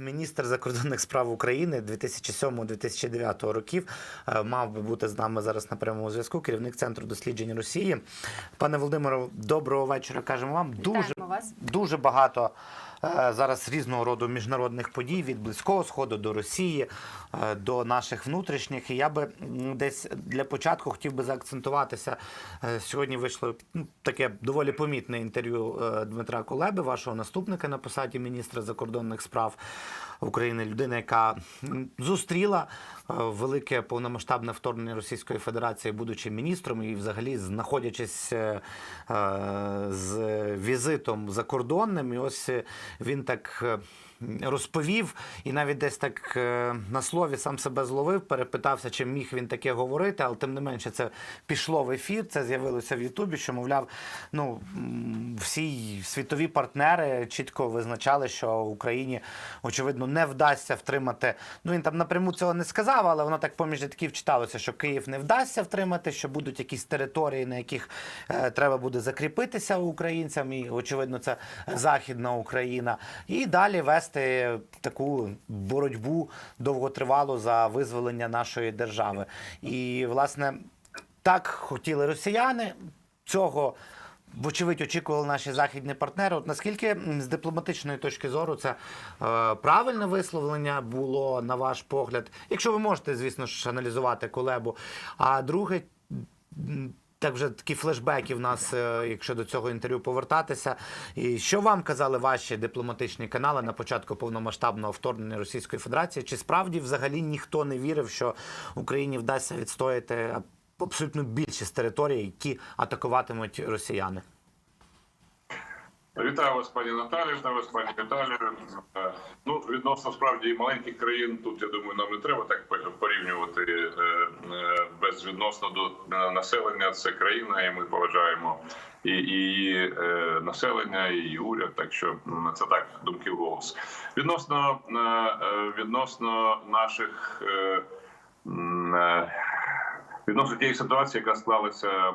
міністр закордонних справ України 2007-2009 років е, мав би бути з нами зараз на прямому зв'язку. Керівник центру досліджень Росії. Пане Володимире, доброго вечора. Кажемо вам. Дуже вас. дуже багато зараз різного роду міжнародних подій від близького сходу до Росії е, до наших внутрішніх. І я би десь для початку хотів би заакцентуватися. Е, Сьогодні вийшло ну, таке доволі помітне інтерв'ю е, Дмитра Кулеби, вашого наступника на посаді міністра закордонних справ України, людина, яка зустріла е, велике повномасштабне вторгнення Російської Федерації, будучи міністром, і взагалі знаходячись е, е, з візитом закордонним. І ось е, він так. е, Розповів і навіть десь так е, на слові сам себе зловив, перепитався, чи міг він таке говорити, але тим не менше це пішло в ефір. Це з'явилося в Ютубі. Що мовляв, ну всі світові партнери чітко визначали, що Україні очевидно не вдасться втримати. Ну він там напряму цього не сказав, але воно так поміж рядків читалося, що Київ не вдасться втримати, що будуть якісь території, на яких е, треба буде закріпитися українцям, і очевидно, це Західна Україна, і далі вести таку боротьбу довготривалу за визволення нашої держави. І власне так хотіли росіяни цього. Вочевидь, очікували наші західні партнери. От наскільки з дипломатичної точки зору це е, правильне висловлення було на ваш погляд? Якщо ви можете, звісно ж, аналізувати колебу. А друге, так вже такі флешбеки в нас, е, якщо до цього інтерв'ю повертатися. І що вам казали ваші дипломатичні канали на початку повномасштабного вторгнення Російської Федерації? Чи справді взагалі ніхто не вірив, що Україні вдасться відстояти абсолютно більшість територій, які атакуватимуть росіяни? Вітаю вас, пані Наталі, вітаю вас, пані Віталію. Е, Ну, відносно справді маленьких країн, тут я думаю, нам не треба так порівнювати е, е, безвідносно до е, населення. Це країна, і ми поважаємо і і е, населення, і уряд. Так що це так, думки голос. Відносно відносно наших відносно тієї ситуації, яка склалася.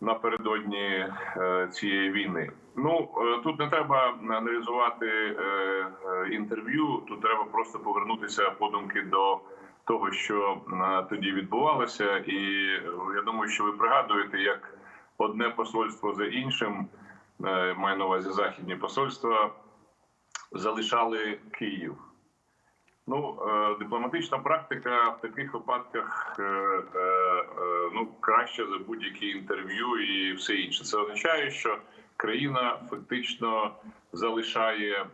напередодні е, цієї війни. Ну е, тут не треба аналізувати е, інтерв'ю. Тут треба просто повернутися подумки до того, що тоді відбувалося, і я думаю, що ви пригадуєте, як одне посольство за іншим, маю на увазі західні посольства, залишали Київ. Ну, е, дипломатична практика в таких випадках е, е, ну краще за будь-які інтерв'ю і все інше. Це означає, що країна фактично залишає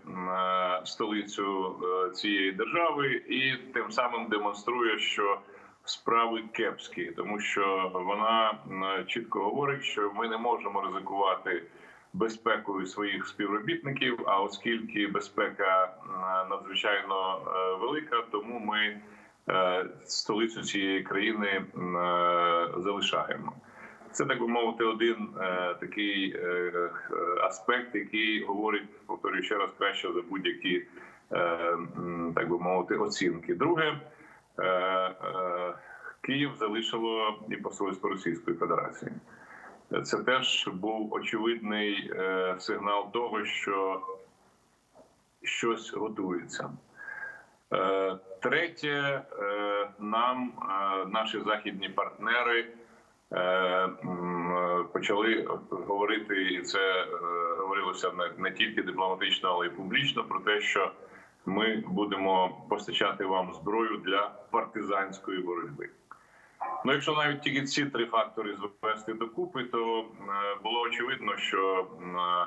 столицю цієї держави і тим самим демонструє, що справи кепські, тому що вона чітко говорить, що ми не можемо ризикувати безпекою своїх співробітників. А оскільки безпека надзвичайно е, велика, тому ми е, столицю цієї країни е, залишаємо. Це так би мовити, один е, такий е, е, аспект, який говорить, повторюю ще раз краще за будь-які е, так би мовити оцінки. Друге, е, е, Київ залишило і посольство Російської Федерації. Це теж був очевидний е, сигнал того, що щось готується. Е, Третє, е, нам наші західні партнери почали говорити, і це говорилося не тільки дипломатично, але й публічно про те, що ми будемо постачати вам зброю для партизанської боротьби. Ну, якщо навіть тільки ці три фактори звести докупи, то е, було очевидно, що е,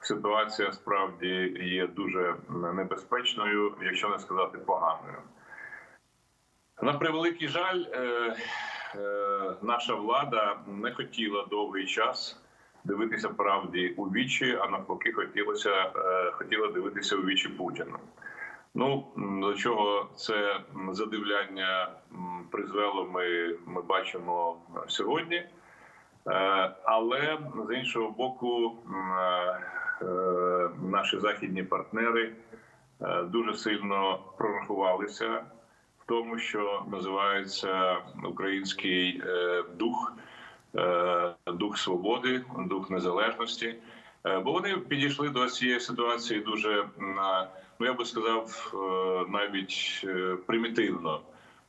ситуація справді є дуже небезпечною, якщо не сказати поганою. На превеликий жаль, е, наша влада не хотіла довгий час дивитися правді у вічі, а навпаки, хотілося хотіла дивитися у вічі Путіну. Ну до чого це задивляння призвело, ми, ми бачимо сьогодні. Е, Але з іншого боку, е, е, наші західні партнери дуже сильно прорахувалися в тому, що називається український дух, дух свободи, дух незалежності. Бо вони підійшли до цієї ситуації дуже м, а, ну я би сказав, е, навіть е, примітивно.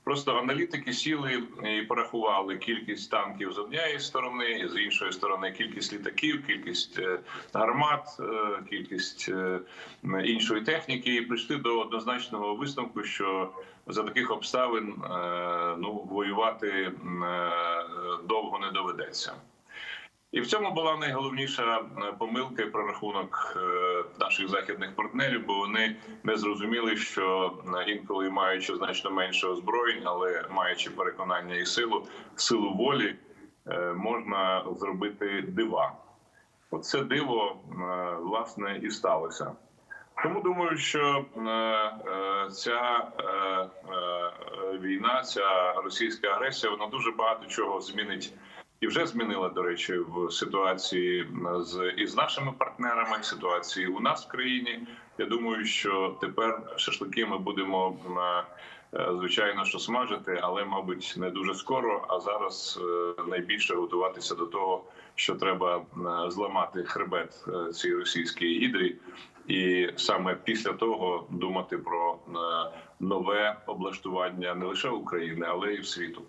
Просто аналітики сіли і порахували кількість танків з однієї сторони, з іншої сторони кількість літаків, кількість е, гармат, кількість іншої техніки, і прийшли до однозначного висновку, що за таких обставин ну воювати довго не доведеться. І в цьому була найголовніша е, помилка і прорахунок е, наших західних партнерів, бо вони не зрозуміли, що е, інколи маючи значно менше озброєнь, але маючи переконання і силу, силу волі, можна зробити дива. Оце диво власне і сталося. Тому думаю, що ця війна, ця російська агресія, вона дуже багато чого змінить і вже змінила, до речі, в ситуації з із нашими партнерами, ситуації у нас в країні. Я думаю, що тепер шашлики ми будемо е, звичайно що смажити, але мабуть не дуже скоро. А зараз е, найбільше готуватися до того, що треба зламати хребет е, цій російській ідрі, і саме після того думати про нове облаштування не лише України, але й світу.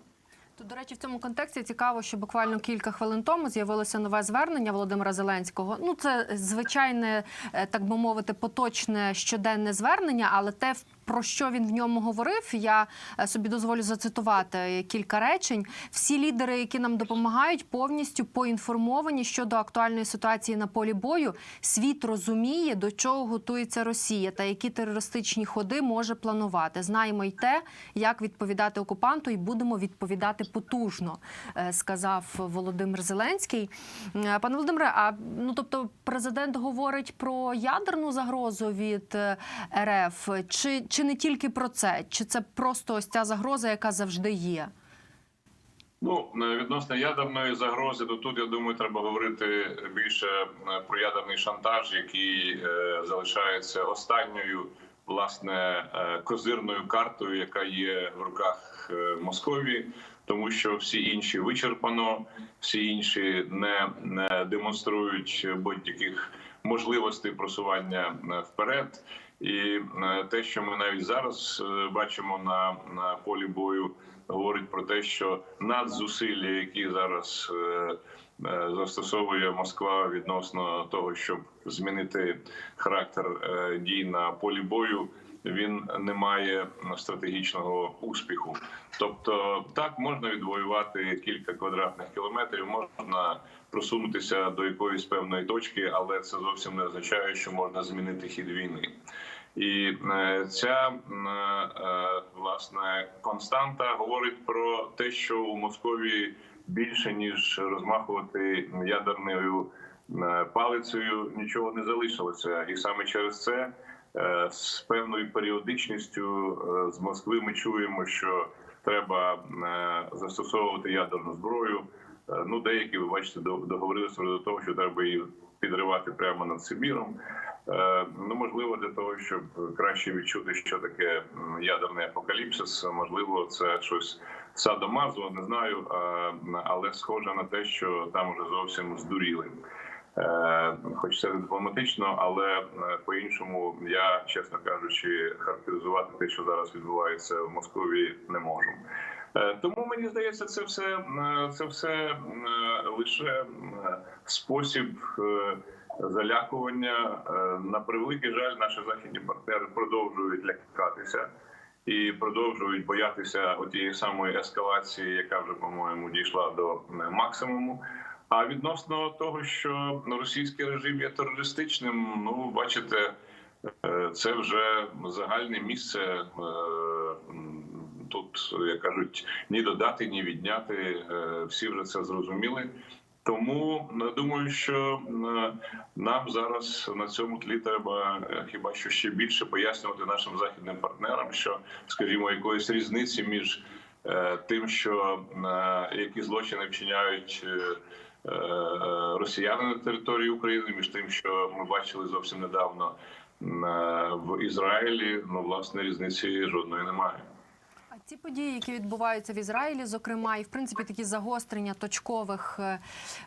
Тут, до речі, в цьому контексті цікаво, що буквально кілька хвилин тому з'явилося нове звернення Володимира Зеленського. Ну, це звичайне, е, так би мовити, поточне щоденне звернення, але те, про що він в ньому говорив, я е, собі дозволю зацитувати кілька речень. Всі лідери, які нам допомагають, повністю поінформовані щодо актуальної ситуації на полі бою. Світ розуміє, до чого готується Росія та які терористичні ходи може планувати. Знаємо й те, як відповідати окупанту, і будемо відповідати потужно, е, сказав Володимир Зеленський. Е, Пане Володимире, а ну тобто президент говорить про ядерну загрозу від РФ, чи, чи не тільки про це? Чи це просто ось ця загроза, яка завжди є? Ну е, відносно ядерної загрози, то тут я думаю, треба говорити більше е, про ядерний шантаж, який е, залишається останньою власне козирною картою, яка є в руках Московії, тому що всі інші вичерпано, всі інші не, демонструють будь-яких можливостей просування вперед. І е, те, що ми навіть зараз е, бачимо на, на полі бою, говорить про те, що надзусилля, які зараз е, застосовує Москва відносно того, щоб змінити характер дій на полі бою, він не має стратегічного успіху. Тобто, так можна відвоювати кілька квадратних кілометрів, можна просунутися до якоїсь певної точки, але це зовсім не означає, що можна змінити хід війни. І е, ця е, власне константа говорить про те, що у Московії більше ніж розмахувати ядерною палицею нічого не залишилося, і саме через це е, з певною періодичністю з Москви ми чуємо, що треба застосовувати ядерну зброю. Е, Ну, деякі ви бачите, до- договорилися до того, що треба її підривати прямо над Сибіром. Е, Ну, можливо, для того, щоб краще відчути, що таке ядерний апокаліпсис. Можливо, це щось садомазо, не знаю, е, але схоже на те, що там вже зовсім здуріли. Хоч це не дипломатично, але по-іншому я, чесно кажучи, характеризувати те, що зараз відбувається в Москві, не можу. Е, Тому мені здається, це все е, це все е, лише спосіб залякування. На превеликий жаль, наші західні партнери продовжують лякатися і продовжують боятися тієї самої ескалації, яка вже по-моєму дійшла до максимуму. А відносно того, що російський режим є терористичним, ну бачите, це вже загальне місце. Тут як кажуть, ні додати, ні відняти. е, Всі вже це зрозуміли. Тому е, думаю, що е, нам зараз на цьому тлі треба е, хіба що ще більше пояснювати нашим західним партнерам, що, скажімо, якоїсь різниці між тим, що які злочини вчиняють. Росіяни на території України між тим, що ми бачили зовсім недавно в Ізраїлі, ну власне різниці жодної немає. Ці події, які відбуваються в Ізраїлі, зокрема, і в принципі такі загострення точкових, е,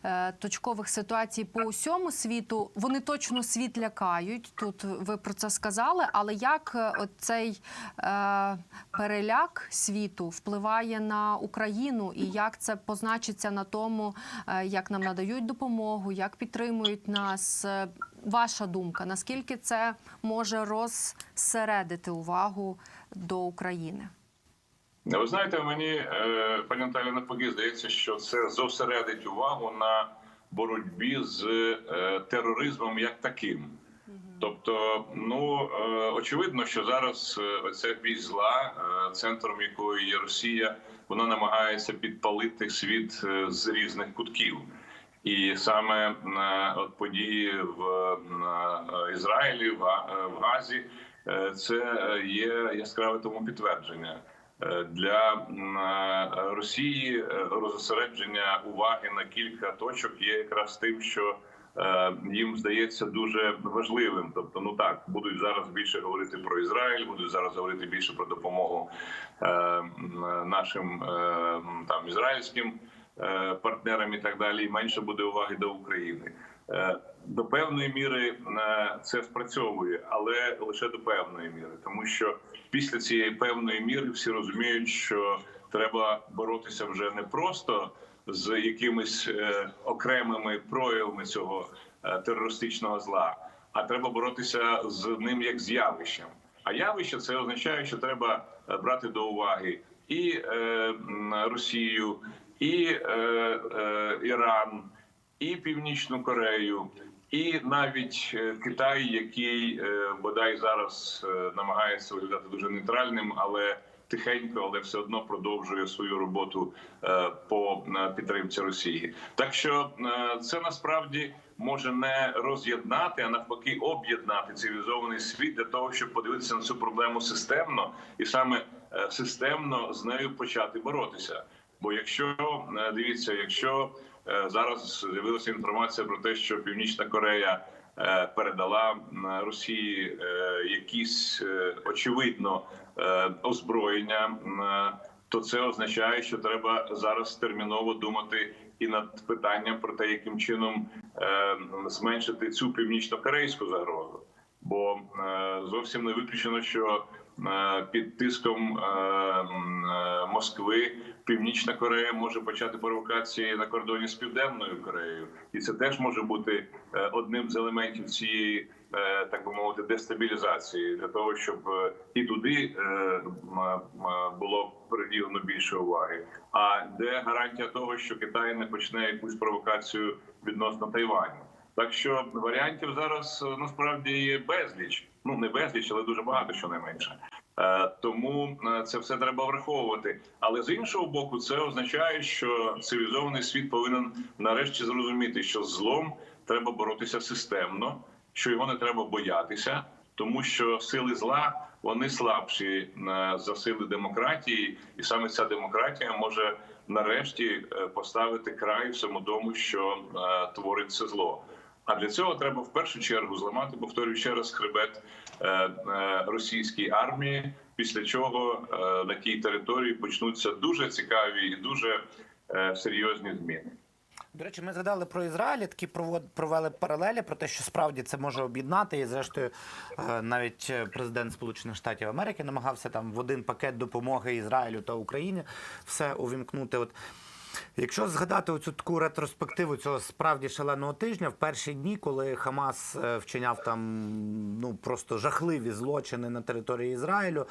е, точкових ситуацій по усьому світу, вони точно світ лякають. Тут ви про це сказали. Але як е, цей переляк світу впливає на Україну, і як це позначиться на тому, як нам надають допомогу, як підтримують нас? Ваша думка, наскільки це може розсередити увагу до України? Ви знаєте, мені е, пані Наталі навпаки здається, що це зосередить увагу на боротьбі з е, тероризмом як таким. Тобто, ну е, очевидно, що зараз оця вісь зла, центром якої є Росія, вона намагається підпалити світ з різних кутків. І саме от події в Ізраїлі, в Газі, це є яскраве тому підтвердження. Е, Для е, Росії е, розосередження уваги на кілька точок є якраз тим, що їм здається дуже важливим. Тобто, ну так будуть зараз більше говорити про Ізраїль, будуть зараз говорити більше про допомогу нашим там ізраїльським партнерам і так далі. Менше буде уваги до України. До певної міри це спрацьовує, але лише до певної міри, тому що після цієї певної міри всі розуміють, що треба боротися вже не просто з якимись е, окремими проявами цього е, терористичного зла, а треба боротися з ним як з явищем. А явище це означає, що треба е, брати до уваги і е, Росію, і е, е, Іран, і Північну Корею, і навіть е, Китай, який е, бодай зараз е, намагається виглядати дуже нейтральним, але тихенько, але все одно продовжує свою роботу по підтримці Росії. Так що це насправді може не роз'єднати, а навпаки, об'єднати цивілізований світ для того, щоб подивитися на цю проблему системно і саме системно з нею почати боротися. Бо якщо дивіться, якщо зараз з'явилася інформація про те, що Північна Корея е, передала Росії е, якісь е, очевидно е, озброєння, е, то це означає, що треба зараз терміново думати і над питанням про те, яким чином е, зменшити цю північно-корейську загрозу. Бо е, зовсім не виключено, що е, під тиском е, е, Москви Північна Корея може почати провокації на кордоні з Південною Кореєю, і це теж може бути е, одним з елементів цієї, е, так би мовити, дестабілізації для того, щоб е, і туди було приділено більше уваги. А де гарантія того, що Китай не почне якусь провокацію відносно Тайваню? Так що варіантів зараз насправді є безліч. Ну не безліч, але дуже багато щонайменше. Е, Тому е, це все треба враховувати. Але з іншого боку, це означає, що цивілізований світ повинен нарешті зрозуміти, що з злом треба боротися системно, що його не треба боятися, тому що сили зла вони слабші е, за сили демократії, і саме ця демократія може нарешті е, поставити край всьому тому, що е, творить це зло. А для цього треба в першу чергу зламати, повторюю ще раз, хребет е, е, російській армії. Після чого е, на тій території почнуться дуже цікаві і дуже серйозні зміни. До речі, ми згадали про Ізраїль, такі провели паралелі про те, що справді це може об'єднати. І зрештою, навіть президент Сполучених Штатів Америки намагався там в один пакет допомоги Ізраїлю та Україні все увімкнути. От Якщо згадати оцю таку ретроспективу цього справді шаленого тижня, в перші дні, коли Хамас е, вчиняв там ну просто жахливі злочини на території Ізраїлю,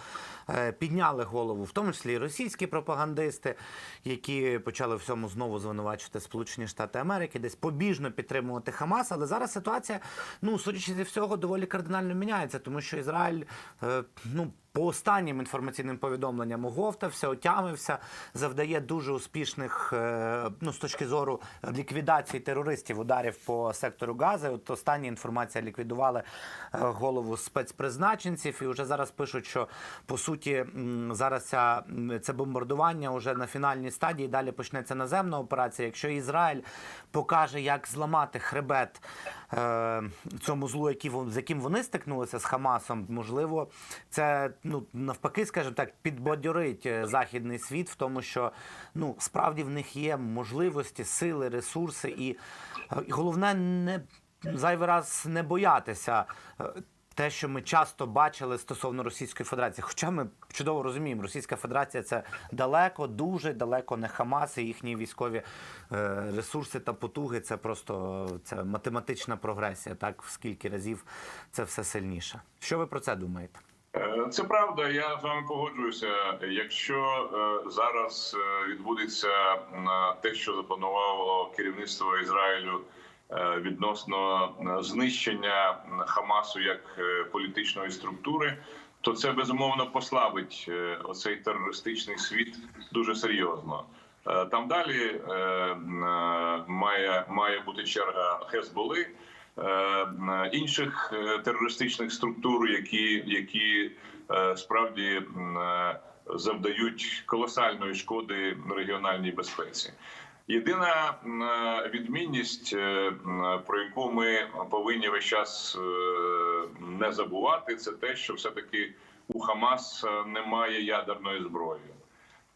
е, підняли голову, в тому числі і російські пропагандисти, які почали всьому знову звинувачувати Сполучені Штати Америки, десь побіжно підтримувати Хамас. Але зараз ситуація, ну судячи зі всього, доволі кардинально міняється, тому що Ізраїль е, ну. По останнім інформаційним повідомленням оговтався, отямився, завдає дуже успішних, е, ну з точки зору ліквідації терористів, ударів по сектору Гази. От остання інформація ліквідували е, голову спецпризначенців, і вже зараз пишуть, що по суті зараз ця, це бомбардування вже на фінальній стадії. Далі почнеться наземна операція. Якщо Ізраїль покаже, як зламати хребет е, цьому злу, вон- з яким вони стикнулися з Хамасом, можливо, це ну навпаки, скажімо так, підбадьорить е, західний світ в тому, що ну справді в них є можливості, сили, ресурси, і, е, і головне не зайвий раз не боятися. е, Те, що ми часто бачили стосовно Російської Федерації, хоча ми чудово розуміємо, Російська Федерація це далеко, дуже далеко не Хамас і їхні військові ресурси та потуги. Це просто це математична прогресія. Так в скільки разів це все сильніше. Що ви про це думаєте? Е, Це правда, я з вами погоджуюся. Якщо е, зараз е, відбудеться те, що запланувало керівництво Ізраїлю відносно знищення Хамасу як політичної структури, то це безумовно послабить оцей терористичний світ дуже серйозно. Там далі має, має бути черга Хезболи. Е, інших е, терористичних структур, які, які е, справді завдають колосальної шкоди регіональній безпеці. Єдина відмінність, про яку ми повинні весь час не забувати, це те, що все-таки у Хамас немає ядерної зброї,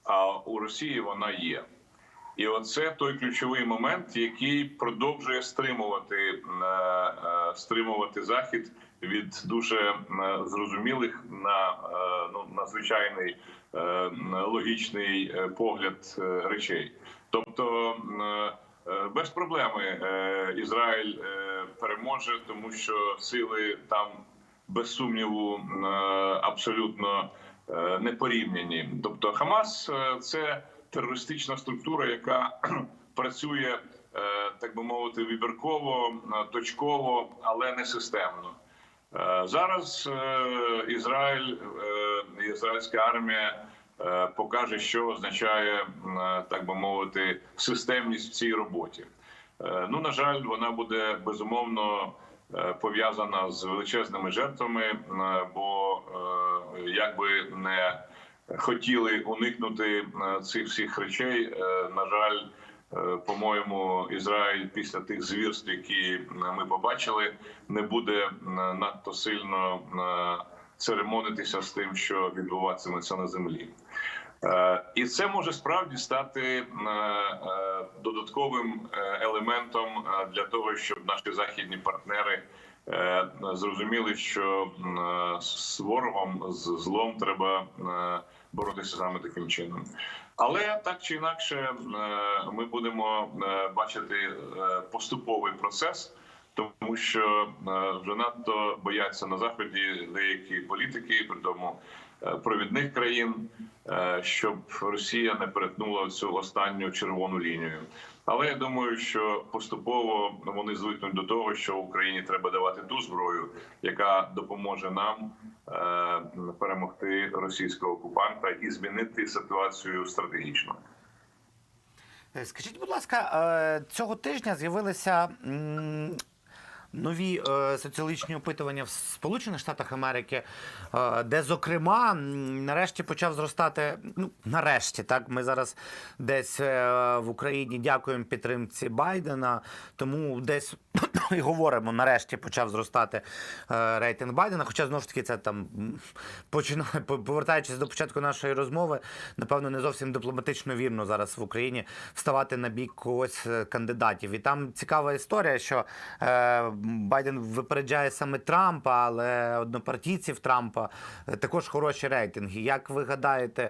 а у Росії вона є. І оце той ключовий момент, який продовжує стримувати е, е, стримувати захід від дуже е, зрозумілих на ну надзвичайний логічний погляд речей. Тобто без проблеми Ізраїль переможе, тому що сили там без сумніву абсолютно е, не порівняні. Тобто, Хамас це терористична структура, яка працює, е, так би мовити, вибірково, е, точково, але не системно. Е, Зараз Ізраїль, ізраїльська армія покаже, що означає, так би мовити, системність в цій роботі. Ну, на жаль, вона буде безумовно пов'язана з величезними жертвами, бо е, як би не хотіли уникнути е, цих всіх речей, е, на жаль. Е, По-моєму, Ізраїль після тих звірств, які ми побачили, не буде надто сильно церемонитися з тим, що відбуватиметься на землі. І це може справді стати додатковим елементом для того, щоб наші західні партнери зрозуміли, що е, з ворогом з злом треба е, боротися саме таким чином. Але так чи інакше, е, ми будемо е, бачити е, поступовий процес, тому що е, вже надто бояться на заході деякі політики, при тому е, провідних країн, е, щоб Росія не перетнула цю останню червону лінію. Але я думаю, що поступово вони звикнуть до того, що Україні треба давати ту зброю, яка допоможе нам е, перемогти російського окупанта і змінити ситуацію стратегічно. Е, Скажіть, будь ласка, е, цього тижня з'явилися нові е, соціологічні опитування в Сполучених Штатах Америки, е, де, зокрема, нарешті почав зростати. Ну, нарешті, так ми зараз десь е, в Україні дякуємо підтримці Байдена, тому десь і говоримо, нарешті почав зростати е, рейтинг Байдена. Хоча знову ж таки це там починає повертаючись до початку нашої розмови, напевно, не зовсім дипломатично вірно зараз в Україні вставати на бік когось е, кандидатів. І там цікава історія, що е, Байден випереджає саме Трампа, але однопартійців Трампа е, також хороші рейтинги. Як ви гадаєте,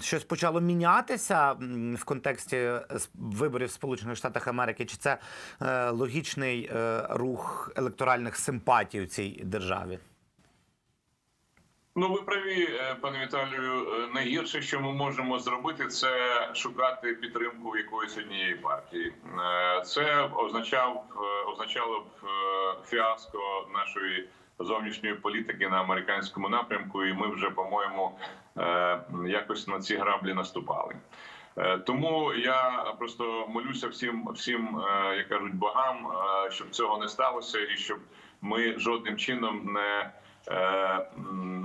щось почало мінятися в контексті е, виборів в Сполучених Штатах Америки? Чи це е, логічний рух електоральних симпатій у цій державі? Ну, ви праві, е, пане Віталію. Е, Найгірше, що ми можемо зробити, це шукати підтримку якоїсь однієї партії. Е, Це означав означало б фіаско нашої зовнішньої політики на американському напрямку, і ми вже, по-моєму, якось на ці граблі наступали. Тому я просто молюся всім, всім, як кажуть, богам, щоб цього не сталося, і щоб ми жодним чином не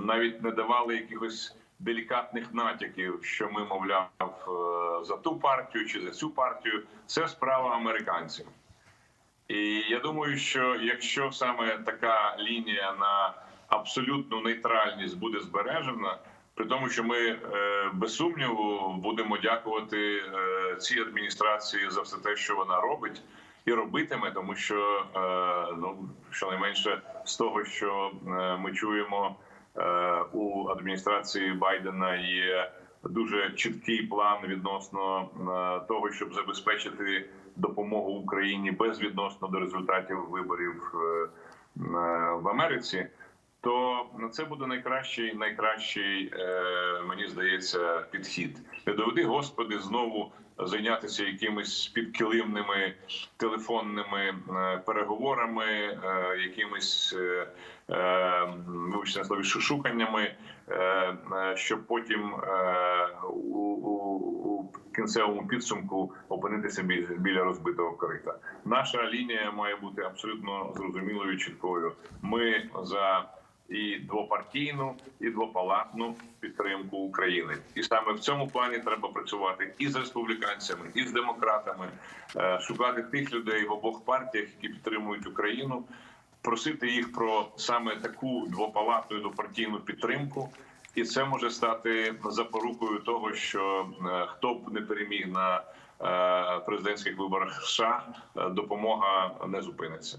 навіть не давали якихось делікатних натяків, що ми, мовляв, е, за ту партію чи за цю партію. Це справа американців. І я думаю, що якщо саме така лінія на абсолютну нейтральність буде збережена. При тому, що ми е, без сумніву будемо дякувати е, цій адміністрації за все те, що вона робить і робитиме, тому що е, ну щонайменше з того, що е, ми чуємо е, у адміністрації Байдена, є дуже чіткий план відносно того, щоб забезпечити допомогу Україні безвідносно до результатів виборів в Америці. То це буде найкращий, найкращий, мені здається, підхід. Не доведи, господи, знову зайнятися якимись підкилимними телефонними е, переговорами, е, якимись е, вибачте слові шушуканнями, е, щоб потім у, у, кінцевому підсумку опинитися біля розбитого корита. Наша лінія має бути абсолютно зрозумілою, чіткою. Ми за і двопартійну, і двопалатну підтримку України, і саме в цьому плані треба працювати і з республіканцями, і з демократами, е, шукати тих людей в обох партіях, які підтримують Україну, просити їх про саме таку двопалатну і двопартійну підтримку. І це може стати запорукою того, що е, хто б не переміг на е, президентських виборах США, допомога не зупиниться.